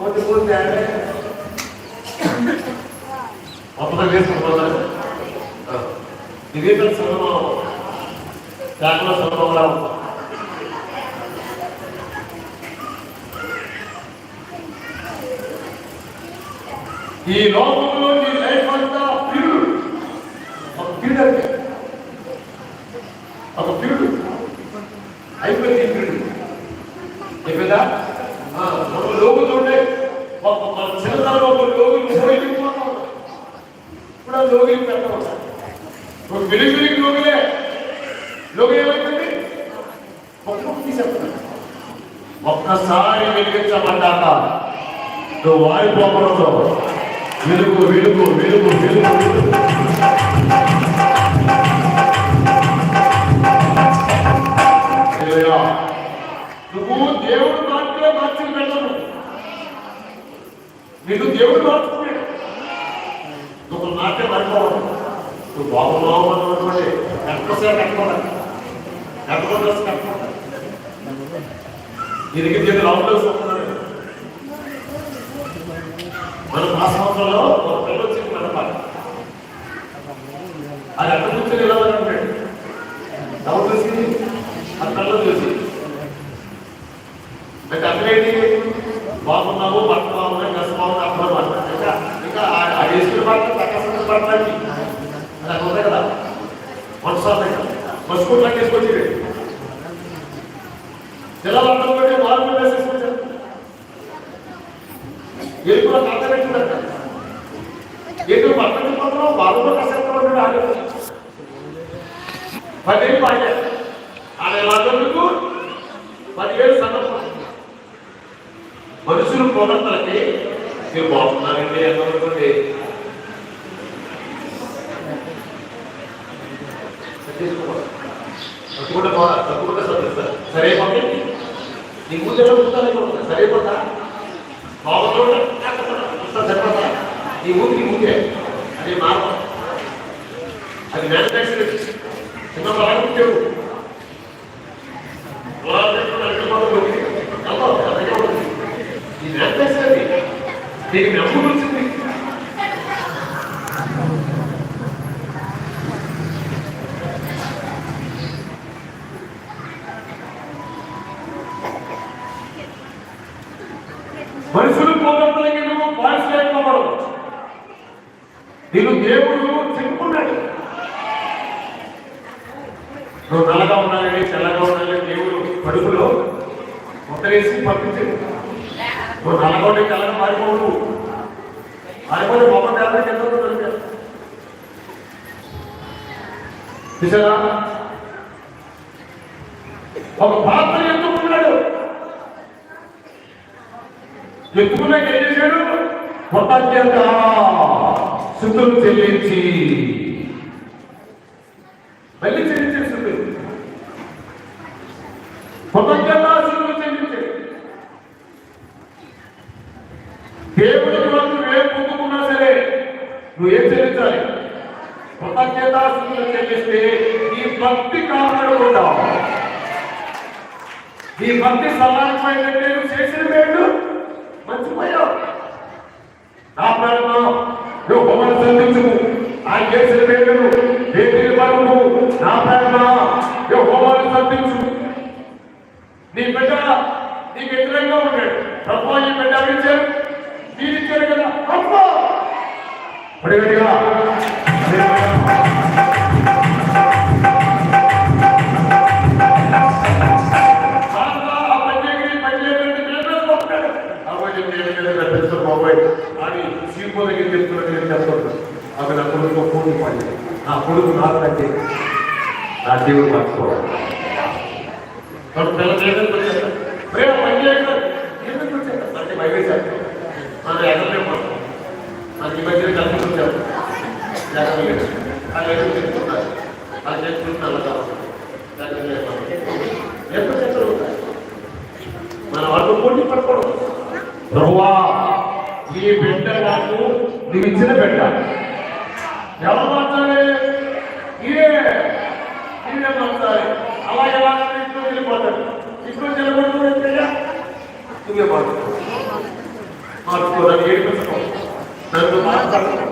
కొంచెం పోతే మొత్తం వేసుకుంటున్నా ఇదే సంగమం కాకుండా సంగమంలా ఈ లోకంలో నీ లైఫ్ అంతా పిరుడు ఒక పిరుడు అంటే ఒక పిరుడు అయిపోయింది ఈ పిరుడు చెప్పేదా కూడా లోగిలు పెట్టవచ్చు ఇప్పుడు వెలుగు వెలుగు లోగులే. లోగు ఏమైపోయింది ఒక్కొక్క తీసేస్తున్నాడు ఒక్కసారి వెలిగించబడ్డాక నువ్వు వారిపోకూడదు. వెలుగు వెలుగు వెలుగు వెలుగు. నువ్వు దేవుడు మాటలో మార్చి పెట్టను. నిన్ను దేవుడు మార్చుకున్నాడు నువ్వు నాకే పడిపోవడం నువ్వు బాగున్నావు అని అనుకోండి కట్టుకోసే కట్టుకోవాలి కట్టుకోవాలి కట్టుకోవాలి నీ దగ్గర చేతి రావడం వస్తున్నాడు మన ఆ సంవత్సరంలో ఒక పిల్ల వచ్చింది నడపాలి అది అక్కడ కూర్చొని ఎలా అంటాడు ఎవరు చూసింది ఆ పిల్ల చూసి అంటే అక్కడేంటి బాగున్నావు బట్ట బాగున్నాయి గస బాగున్నాయి అక్కడ బాగున్నాయి ఇంకా ఇంకా ఆ- ఆ వేసుకుని బట్ట తక్కువ పడతానికి అది అక్కడ ఉంది కదా మనసాలు మసుకుంటా తీసుకొచ్చి తెల్లవారు పెట్టి మార్పులు వేసేసుకొచ్చారు వీళ్ళు కూడా కథ పెట్టినట్ట ఏంటో పక్కన పక్కన వాళ్ళు కూడా కష్టంగా ఉన్నాడు ఆడ పదేళ్ళు పాడే ఆడ ఎలా చదువుకు పదివేలు సందర్భం మనుషులు పొగడతలకి మీరు బాగున్నారండి అనుకోండి తప్పకుండా పోరా తప్పకుండా చదివిస్తారు సరే పంపి నీ ముందు ఎలా ఉంటారు సరే పడతా బాగుంటుందా చెప్పదా నీ ముందు నీ ముందే అది మార్గం అది మ్యానుఫ్యాక్చరింగ్ చిన్న భాగం 내가 몇 번을 చూసారా? ఒక పాత్ర ఎత్తుకున్నాడు. ఎత్తుకున్నాక ఏం చేశాడు? మొత్తం చేత శుద్ధులు చెల్లించి మళ్ళీ చెల్లించాడు శుద్ధులు మొత్తం చేత శుద్ధులు చెల్లించాడు దేవుడి కొరకు ఏ పొందుకున్నా సరే నువ్వు ఏం చెల్లించాలి మొత్తం చేత శుద్ధులు చెల్లిస్తే నీ భక్తి కాపాడకుండా నీ భక్తి సమానమైనట్టే నువ్వు చేసిన మేలు మర్చిపోయావు నా ప్రాణమా నువ్వు బొమ్మను సంధించు ఆ చేసిన మేలును దేని వరకు నా ప్రాణమా నువ్వు బొమ్మను సంధించు నీ బిడ్డ నీకు వ్యతిరేకంగా ఉన్నాడు. ప్రభు ఈ బిడ్డ ఇచ్చారు? మీరు ఇచ్చారు కదా. అవి నా కొడుకు నా నాకు అంటే నా దేవుడు మర్చిపోవాలి కాబట్టి పిల్లలు చేయడానికి వచ్చేస్తారు? పని చేయకుండా ఎందుకు వచ్చేస్తారు? అంటే భయవేశారు మనం ఎగరలేము మనం. మనకి మధ్యన కలిసి వచ్చారు ఎగరలేదు అది ఎదురు చెప్తున్నారు. అది చెప్తున్నారు ఎప్పుడు చెప్తారు మన. వాళ్ళు పోటీ పడకూడదు. ప్రభువా ఈ బిడ్డ నాకు ఇచ్చిన బిడ్డ. ఎవరు మార్చాలి? ఇదే ఇదే మార్చాలి. అలా ఎలా? ఇంట్లో వెళ్ళిపోతాడు ఇంట్లో వెళ్ళిపోతుంది నువ్వే మార్చు మార్చుకో నన్ను ఏడిపించకు నన్ను మాట్లాడకు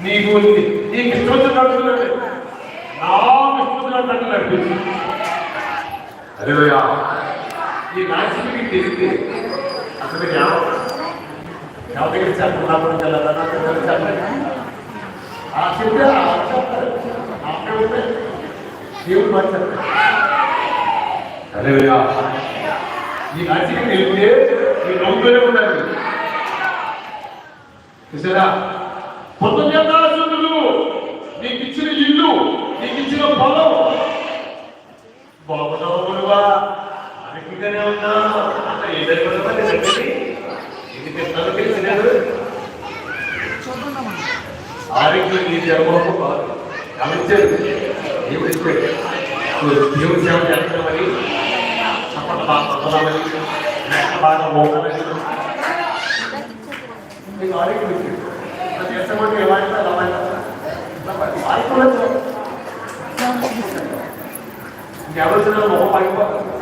నీకు ఉంది నీకు ఇష్టం వచ్చిన నడుచుకున్నాడు నాకు ఇష్టం వచ్చిన నన్ను నడిపించు అరేవయ్యా ఈ రాశికి తెలిస్తే అసలు ఎవరు ఎవరి దగ్గర చెప్పకుండా చెప్పలేదు ఆ చెప్తే ఆ చెప్తారు అక్కడ ఉంటే దేవుడు మార్చారు అరేవయ్యా ఈ రాశికి తెలిస్తే ఈ నవ్వుతూనే ఉండాలి చూసారా? పొందజేతాసులు నీకు ఇచ్చిన ఇల్లు నీకు ఇచ్చిన పొలం. బాగున్నావుగా అరకిగానే ఉన్నా. అంత ఏదైనా ఇది చెప్తాను తెలిసినాడు ఆరోగ్యం నీ జన్మకు కాదు గమనించారు దేవుడి సేవ చేస్తామని చప్పట బాగా పొందామని నెక్క బాగా మోకాలని నీకు ఆరోగ్యం ఇచ్చాడు అది చేస్తామంటే ఎలా అయితే అలా అయితే ఆడుకోవచ్చు ఇంకెవరు చూడాలి మొహం పడిపోతుంది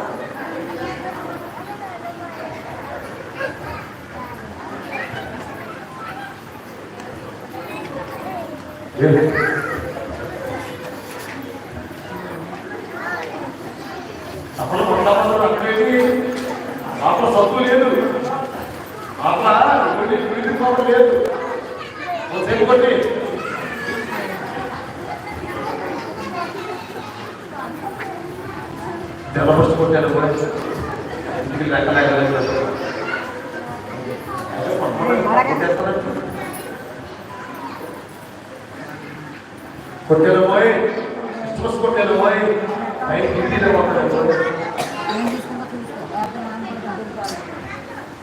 అప్పుడు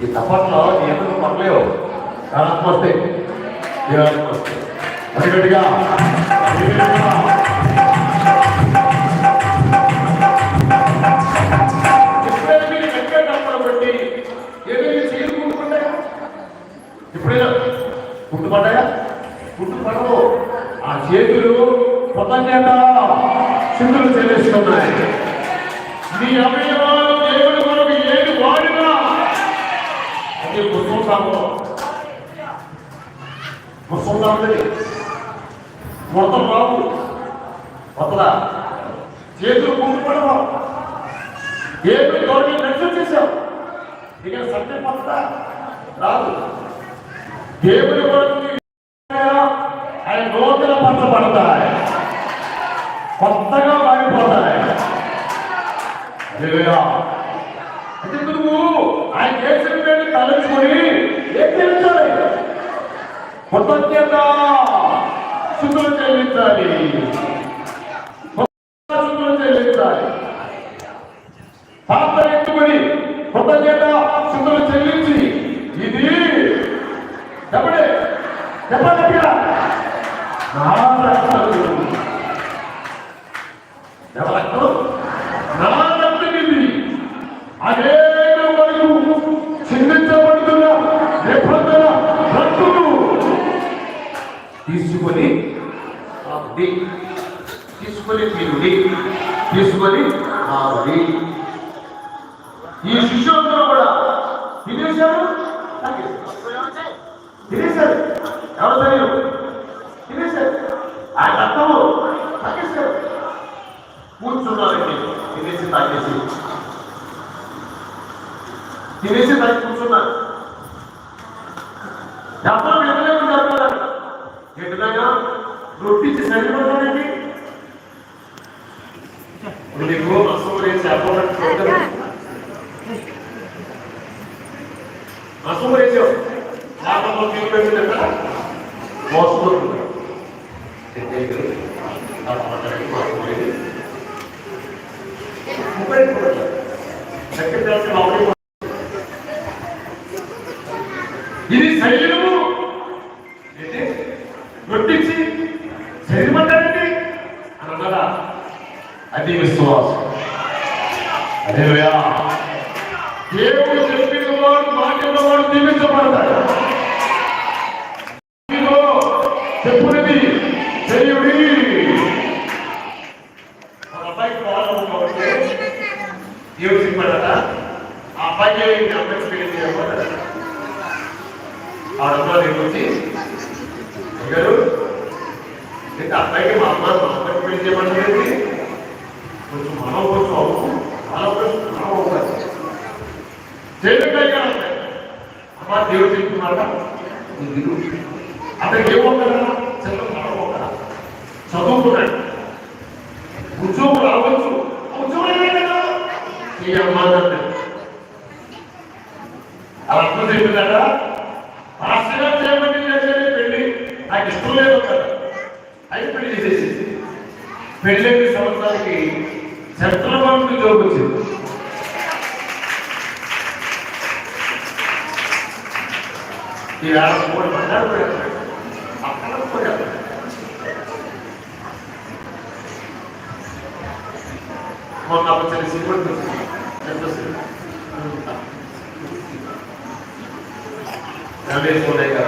ఈ తప్పట్లో నీ ఎందుకు పడలేవు నమస్తే నమస్తే మరి గట్టిగా బట్టి గుర్తుపడ్డాయా ఎప్పుడైనా గుర్తుపడవు ఆ చేతులు కృతజ్ఞత చిందులు చెల్లిస్తున్నాయి నీ అవయవాలు దేవుడి కొరకు ఏది వాడినా అది ముసుకుంటాము ముసుకుంటామని మొత్తం రావు. కొత్తదా చేతులు గుర్తుపడవు దేవుడి గౌరవం మెన్షన్ చేశావు? ఇక సత్యం పడతా రాదు. దేవుడి కొరకు ఆయన నూతన పరచబడతాయి కొత్తగా మారిపోతాయి హల్లెలూయా. అంటే నువ్వు ఆయన చేసిన పేరు తలంచుకొని ఏం చేయించాలి కృతజ్ఞత శుద్ధులు చెల్లించాలి శుద్ధులు చెల్లించాలి పాత్ర ఎత్తుకొని కృతజ్ఞత శుద్ధులు చెల్లించి ఇది చెప్పండి చెప్పండి గట్టిగా. నా రక్తం ఎవరి రక్తం నా రక్తం ఇది అనేక వరకు చిందించబడుతున్న నిబంధన రక్తులు తీసుకొని ఆవిడి తీసుకొని తిరుడి తీసుకొని ఆవిడి ఈ శిష్యులందరూ కూడా తినేశారు? తినేశారు. ఎవరు తెలియదు తినేశారు. ఆయన రక్తము తాగేశారు. కూర్చున్నారండి. తినేసి తగ్గేసి తినేసి తగ్గి కూర్చున్నారు. ఎవరు ఎదులేమని घेतला रोटीचे सैनिक म्हणजे गो मासोवर यायचे आपण मासोवर यायचे आपण किलोमीटर का मॉसवर मुंबई सेक्रेटरी మొన్న కదా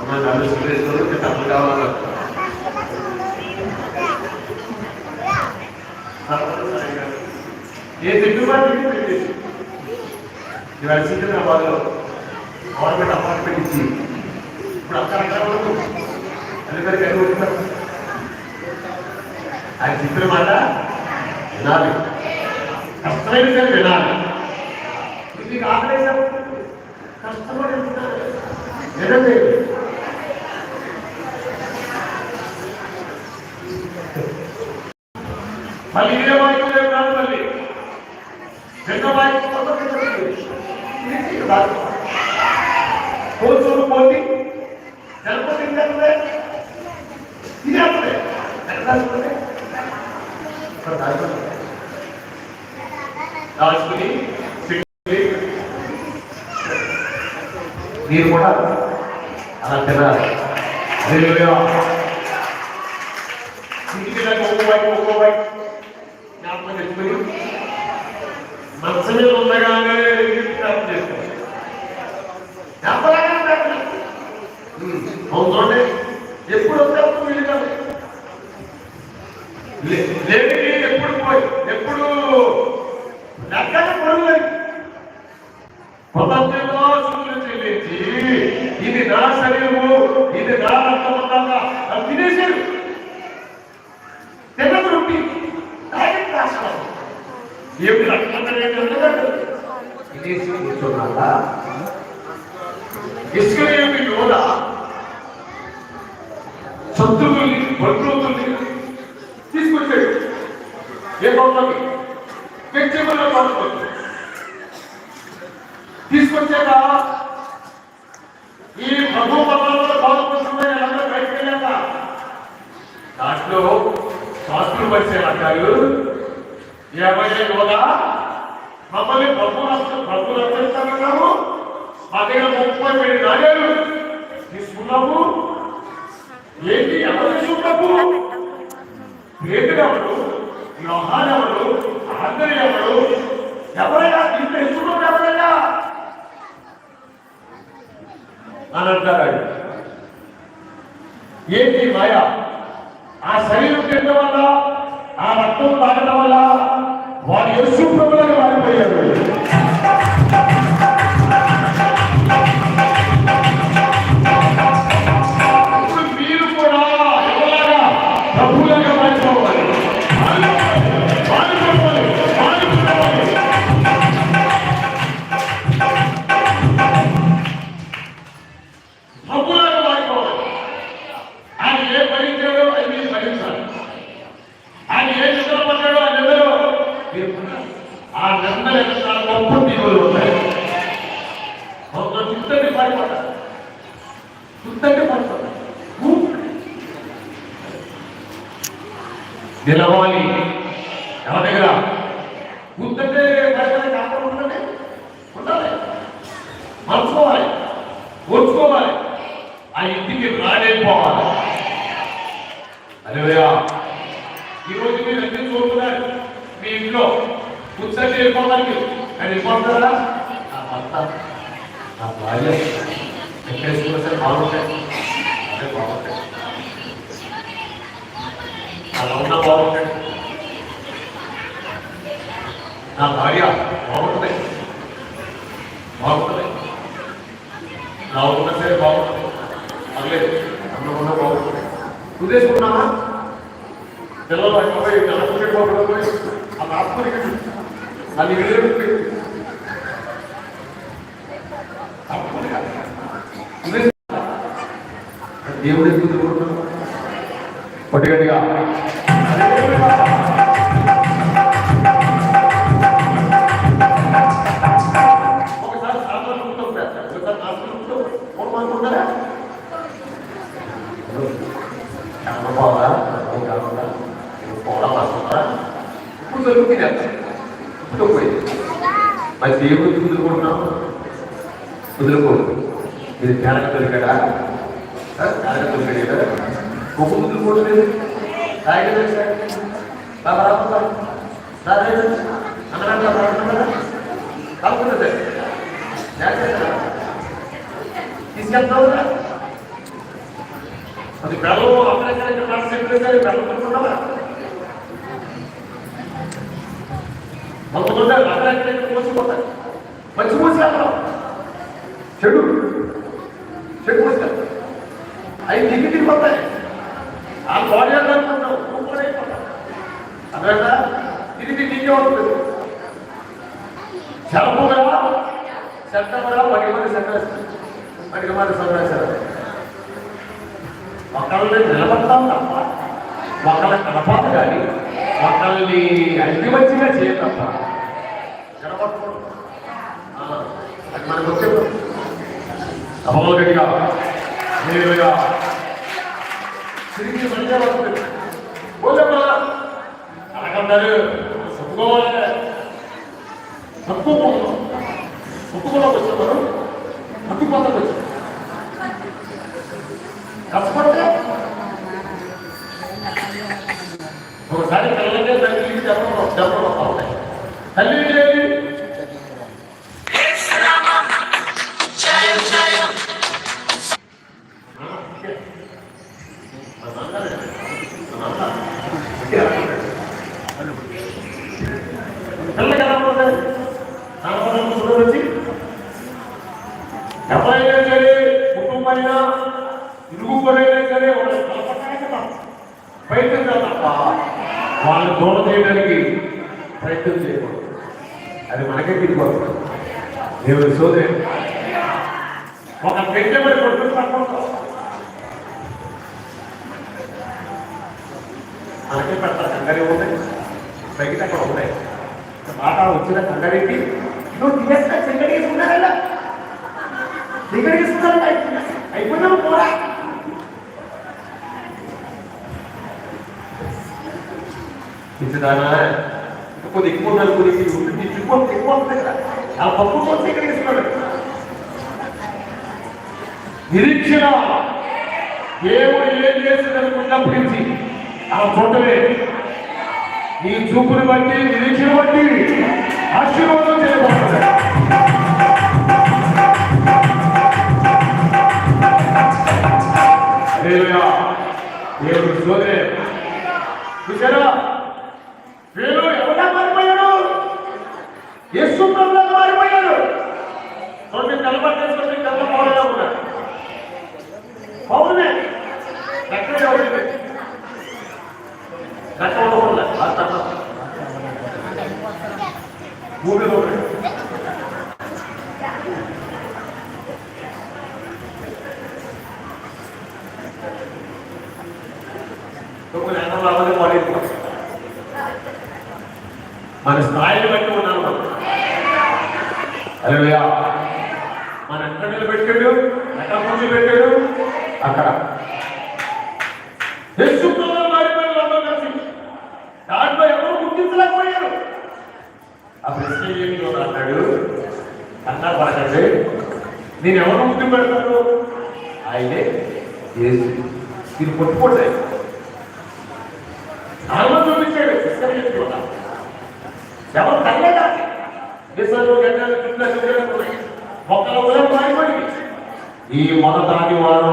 అమ్మ రమేష్ సురేశ్వరు తప్పు కావాలన్నారు ఏ తిట్టుబాటు ఇవాళ సికింద్రాబాద్లో గవర్నమెంట్ అపార్ట్మెంట్ ఇచ్చి ఇప్పుడు అక్కడ అక్కడ వరకు అందరికీ ఎక్కడ ఉంటున్నారు ఆయన చెప్పిన మాట వినాలి కష్టమైన సరే వినాలి ఇది ఆకలేసారు కష్టపడి ఉంటున్నారు వినండి మళ్ళీ ఇదే వాయిపు రేపు కాదు మళ్ళీ. రెండో వాయిపు కొత్త పోటీ. జనపతి అప్పుడే. దాచుకుని మీరు కూడా అలా తినాలి. లేడీ ఎప్పుడు పోయి ఎప్పుడు? లెక్కన పొరుగు ప్రపంచంలో సూర్యుడు చెల్లించి ఇది నా శరీరము ఇది నా రక్తమంగా అది తినేసాడు తిన్నది రొట్టి డైరెక్ట్ రాష్ట్రం ఏమి రక్తం అనేది తినేసి కూర్చున్నాడా? ఇసుక ఏమి యోధ శత్రువుల్ని అంటారు ఏమైనా మమ్మల్ని ప్రభు రక్ష ప్రభు మా దగ్గర ముప్పై వేలు నాణ్యాలు తీసుకున్నాము ఏంటి ఎవరు తీసుకున్నాము పేదలు ఎవరు వ్యవహారం ఎవరు ఆంధ్ర ఎవరు ఎవరైనా ఇంత ఇస్తున్నాం ఎవరైనా అని అంటారు ఏంటి మాయా? ఆ శరీరం తినడం వల్ల ఆ రక్తం తాగడం వల్ల వారి యశు ప్రభులకు మారిపోయారు కూర్చొని వెళ్ళిపోవడానికి కానీ నా భర్త నా భార్య ఎక్కడేసుకున్నా సరే బాగుంటాయి. అదే బాగుంటాయి. అలా ఉన్నా బాగుంటాయి. నా భార్య బాగుంటాయి. బాగుంటుంది నా ఉన్న సరే బాగుంటుంది పర్లేదు అందకుండా బాగుంటుంది నువ్వు తీసుకున్నావా పిల్లలు అయిపోయి నెలకొంటే పోయి ఆ ఆత్మకి అది వీళ్ళు దేవుడు ఎందుకు కోరుకున్నావు దేవుడు కుదురుకుంటున్నాం కుదురుకోడు మీరు జ్ఞానం దొరికాడా జ్ఞానం దొరికాడు కదా గొప్ప కుదురుకోవట్లేదు బాబా రాకుండా కాకుండా తీసుకెళ్తావు అది బెల్లం అక్కడెక్కడ కాన్సెప్ట్ సరే బెల్లం పెట్టుకున్నావా కొంతమంది అక్కడెక్కడ మోసిపోతారు? మంచి మోసేస్తాం చెడు. చెడు మోస్తారు అవి దిగి తిరిగిపోతాయి ఆ బాడీ అనుకుంటాం నువ్వు కూడా అయిపోతావు తిరిగి దిగి ఉంటుంది చలపుగా చట్టముగా పది మంది సంగ్రహిస్తారు పది మంది సంగ్రహిస్తారు ఒకళ్ళని నిలబడతాం తప్ప ఒకళ్ళని కలపాలి కానీ ఒకళ్ళని అల్టిమచ్చిగా చేయ తప్ప నిలబడకూడదు. అది మనకు వచ్చేది అమలు గట్టిగా నేరుగా తిరిగి మంచిగా వస్తుంది పోలేమ్మా అలాగన్నారు చెప్పుకోవాలి తప్పుకోకూడదు ఒప్పుకోవడానికి వచ్చారు కష్టపడితే ఒకసారి తల్లి తల్లి తల్లి వచ్చి పెడతారు. కంగారి ఉన్నాయి బయట అక్కడ ఉన్నాయి మాట వచ్చిన కంగారికి నువ్వు తినేస్తా చెంగడి చెంగడేసుకున్నారు అయిపోయినావు పోరా. ఇంతదానా కొద్ది ఎక్కువ ఉన్నారు ఉంటుంది ఎక్కువ ఎక్కువ ఉంటుంది కదా. ఆ పప్పు కోసం చెంగడేసుకున్నాడు నిరీక్షణ. దేవుడు ఏం చేసిందనుకున్నప్పటి నుంచి ఆ ఫోటోలే నీ చూపుని బట్టి నిరీక్షణ బట్టి ఆశీర్వాదం చేయబడతాడు హల్లెలూయా. దేవుడు సోదరే. చూసారా వీళ్ళు ఎవరా మారిపోయాడు? యేసు ప్రభువుగా మారిపోయాడు. కొన్ని తెల్లబట్టేసుకొని తెల్ల పౌరుగా ఎక్కడ తొమ్మిది ఎన్నో అవ్వదు పడేది మన స్థాయిని బట్టి ఉన్నాను హల్లెలూయా. మన ఎక్కడ నిలబెట్టాడు ఎక్కడ ముందు పెట్టాడు. అక్కడ. యేసు ప్రభువు మారిపోయిన వాళ్ళందరూ కలిసి దాంట్లో ఎవరు గుర్తించలేకపోయారు ఆ ప్రశ్న ఏమిటో అన్నాడు. అన్నా పడకండి నేను ఎవరు ముద్దు పెడతాను? ఆయనే ఏసు ఇది పట్టుకోండి నాలో చూపించాడు. ఇస్కరియోతు ఎవరు తగ్గదా దిశలో గడ్డలు చుట్టూ చుట్టూ మొక్కల మారిపోయింది ఈ మొదటి వారు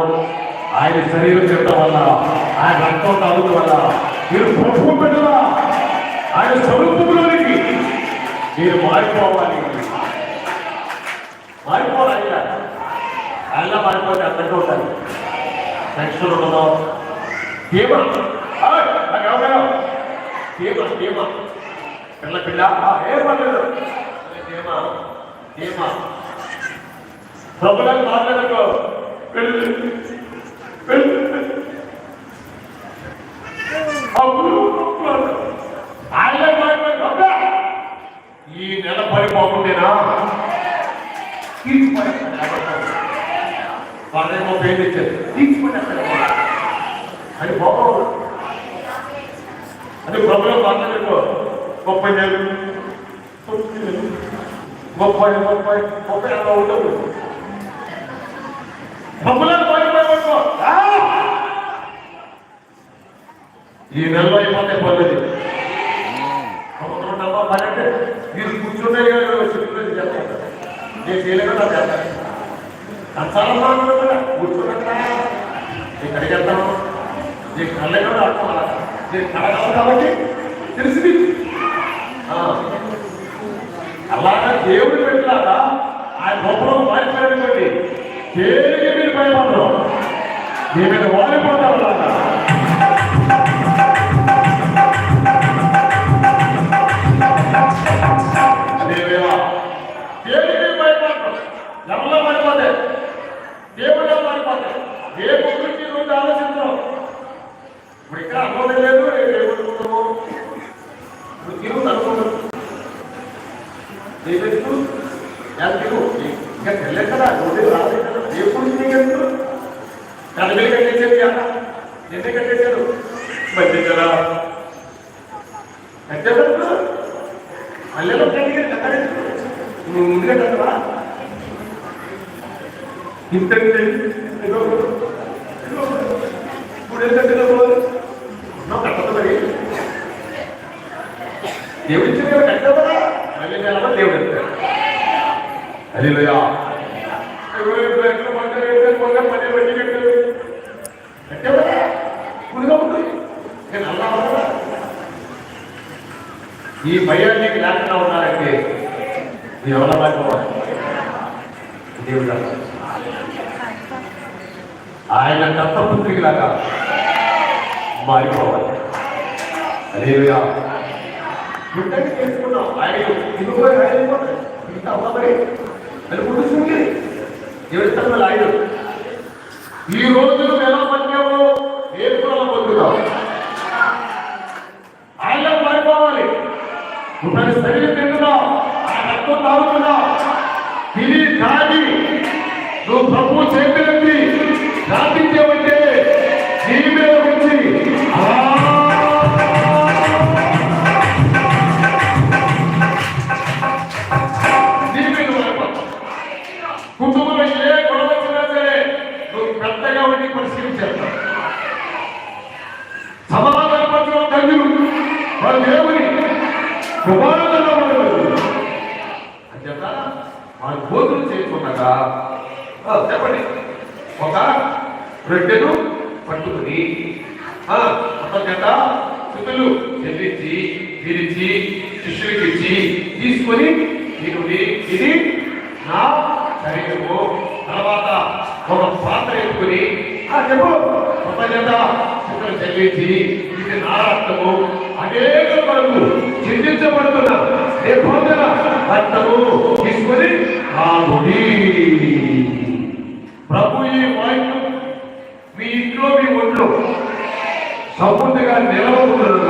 ఆయన శరీరం చేయడం వల్ల ఆయన రక్తం తాగుతూ వల్ల. మీరు ప్రభుత్వం ఆయన స్వరూపంలో మీరు మారిపోవాలి. మారిపోవాలి అలా మారిపోతే అందంగా ఉండాలి టెన్షన్ ఉండదు ధీమ ఆయ్, నాకు ఎవరు ధీమ ధీమ పిల్ల పిల్ల. ఏ పర్లేదు ధీమ ధీమ ప్రభులకు మాట్లాడకో. వెళ్ళి. వెళ్ళి అప్పుడు ఆయన మాట్లాడు అబ్బా! ఈ నెల పడిపోకుండేనా? వాళ్ళేమో పేరు ఇచ్చారు అది పోకూడదు అది ప్రభుత్వం మాట్లాడుకో ముప్పై నెలలు తొమ్మిది నెలలు, ముప్పై ముప్పై ముప్పై అలా ఉండదు. ప్రభుత్వం పడిపోయి ఈ నెలలో అయిపోతే పర్లేదు. చాలా కూడా నీ కళ్ళే అర్థం కాబట్టి తెలిసింది అలాగా దేవుడు పెట్టాక ఆయన గొప్పలో మారిపోయాడు దేనికి మీరు భయపడరు మీ మీద వాడిపోతారు అలాగా అనుకోవడం లేదు రేపు ఏమనుకుంటావు నువ్వు తిరుగు అనుకుంటావు నీకు ఇంకా తెలియదు కదా నువ్వు రాలేదు కదా ఏ గురించి నీకు ఎందుకు కడగలి కట్టేసేది అన్న ఎన్ని కట్టేశారు మంచి కదా కట్టేసారు మళ్ళీ కట్టేది నువ్వు ముందుగా కట్టవా ఇంత ఇప్పుడు ఏంటంటే కట్టదు మరి దేవుడు ఇచ్చిన కదా? కట్టదా మళ్ళీ నెలలో దేవుడు అలీలుయా కట్టారు. అవ్వదా? ఈ భయాన్ని లేకుండా ఉన్నారంటే మీరు ఎవరు పడిపోవాలి దేవుడు. ఆయన దత్తపుత్రికలాగా మారిపోవాలి. అదేవిగా గుడ్డని చేసుకున్నాం ఆయన ఇది రాయలేకపోతే ఇంత అయిపోతాడు. ఇంకా అవ్వబడి. అది పుట్టుకుంది దేవుడిస్తాను ఆయన ఈ రోజు నువ్వు ఎలా పట్టావో ఏ కూడా పొందుతావు ఆయన పడిపోవాలి. నువ్వు తన శరీరం తింటున్నావు. ఆ రక్తం తాగుతున్నావు. తిని తాగి నువ్వు ప్రభు చేతులెత్తి కుటుంబంలో ఏ గొడవ వచ్చినా సరే నువ్వు పెద్దగా ఉండి పరిశీలించేస్తావు పత్రం తల్లి వారి దేవుని. కుమారులలో అంచేత వారు భోజనం చేసుకున్నాక చెప్పండి. ఒక రొట్టెను పట్టుకుని ఆ, మొత్తం చేత స్థుతులు చెల్లించి విరిచి శిష్యులకి ఇచ్చి తీసుకొని ఇది ఇది నా శరీరము తర్వాత ఒక పెట్టుకుని ఎత్తుకుని ఆ చెప్పు. మొత్తం చేత చెల్లించి ఇది నా రక్తము అనేక కొరకు చింతించబడుతున్న ఏ రక్తము తీసుకొని రాముడి. ప్రభు ఈ వాక్యం మీ ఇంట్లో మీ ఒంట్లో సమృద్ధిగా నిలవకూడదు